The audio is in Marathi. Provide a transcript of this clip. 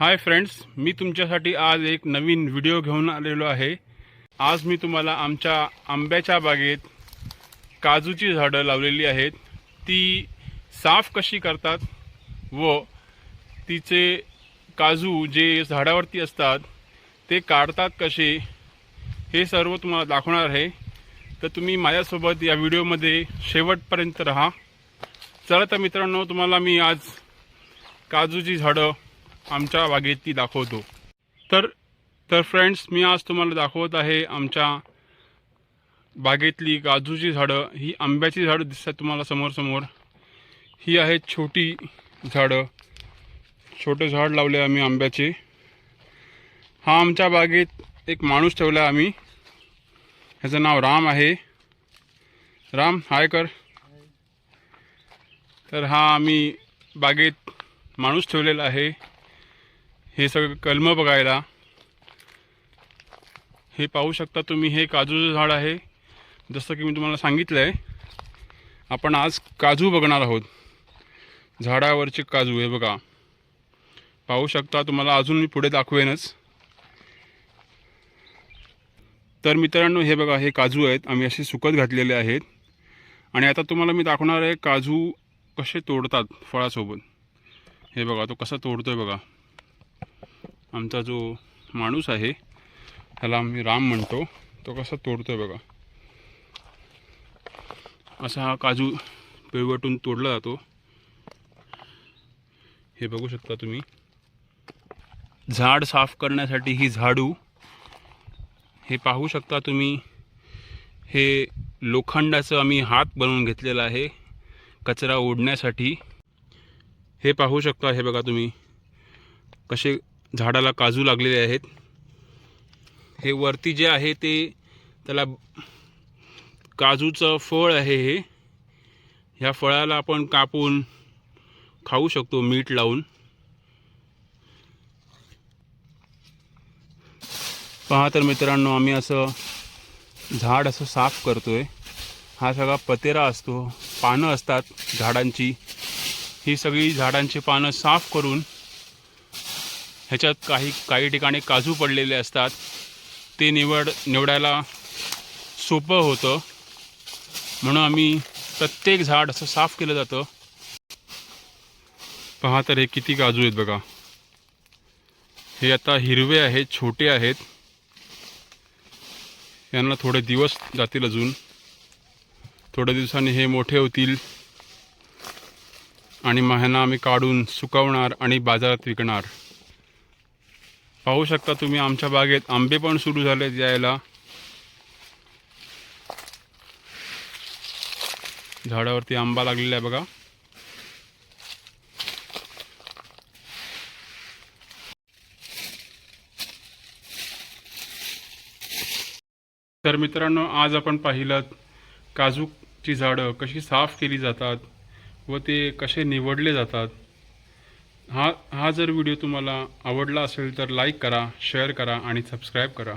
हाय फ्रेंड्स मी तुमच्यासाठी आज एक नवीन व्हिडिओ घेऊन आलेलो आहे. आज मी तुम्हाला आमच्या आंब्याच्या बागेत काजूची झाडं लावलेली आहेत. ती साफ कशी करतात व तिचे काजू जे झाडावरती असतात ते काढतात कसे हे सर्व तुम्हाला दाखवणार आहे. तर तुम्ही माझ्यासोबत या व्हिडिओमध्ये शेवटपर्यंत राहा. चला तर मित्रांनो तुम्हाला मी आज काजूची झाडं आमच्या बागेत ती दाखवतो. तर तर फ्रेंड्स मी आज तुम्हाला दाखवत आहे आमच्या बागेतली काजूची झाडं. ही आंब्याची झाडं दिसतात तुम्हाला समोर समोर ही आहेत छोटी झाडं. छोटे झाड लावले आम्ही आंब्याचे. हा आमच्या बागेत एक माणूस ठेवला आम्ही. ह्याचं नाव राम आहे. राम हाय कर. तर हा आम्ही बागेत माणूस ठेवलेला आहे. हे सगळं कलमं बघायला. हे पाहू शकता तुम्ही हे काजूचं झाड आहे. जसं की मी तुम्हाला सांगितलं आहे आपण आज काजू बघणार आहोत. झाडावरचे काजू हे बघा. पाहू शकता तुम्हाला अजून मी पुढे दाखवेनच. तर मित्रांनो हे बघा हे काजू आहेत. आम्ही असे सुकत घातलेले आहेत. आणि आता तुम्हाला मी दाखवणार आहे काजू कसे तोडतात फळासोबत. हे बघा तो कसा तोडतो आहे बघा. आमचा जो माणूस आहे त्याला आम्ही राम म्हणतो. तो कसा तोडतोय बघा. असा हा काजू पिळवटून तोडला जातो. हे बघू शकता तुम्ही. झाड साफ करण्यासाठी ही झाडू. हे पाहू शकता तुम्ही. हे लोखंडाचं आम्ही हात बनवून घेतलेलं आहे कचरा ओढण्यासाठी. हे पाहू शकता हे बघा तुम्ही. कसे झाडाला काजू लागलेले आहेत. हे वरती जे आहे ते त्याला काजूचं फळ आहे हे. ह्या फळाला आपण कापून खाऊ शकतो मीठ लावून. पहा तर मित्रांनो आम्ही असं झाड असं साफ करतो आहे हा सगळा पतेरा असतो पानं असतात झाडांची. ही सगळी झाडांची पानं साफ करून ह्याच्यात काही काही ठिकाणी काजू पडलेले असतात. ते निवड निवडायला सोपं होतं. म्हणून आम्ही प्रत्येक झाड असं साफ केलं जातं. पहा तर हे किती काजू आहेत बघा. हे आता हिरवे आहेत छोटे आहेत. यांना थोडे दिवस जातील अजून. थोड्या दिवसांनी हे मोठे होतील. आणि मग ह्यांना आम्ही काढून सुकवणार आणि बाजारात विकणार. पाहू शकता तुम्ही आमच्या बागेत आंबे पण सुरू झालेत यायला. झाडावरती आंबा लागलेला आहे बघा. तर मित्रांनो आज आपण पाहिलं काजूची झाडं कशी साफ केली जातात व ते कसे निवडले जातात. हा हा जर व्हिडिओ तुम्हाला आवडला असेल तर लाईक करा शेअर करा आणि सबस्क्राईब करा.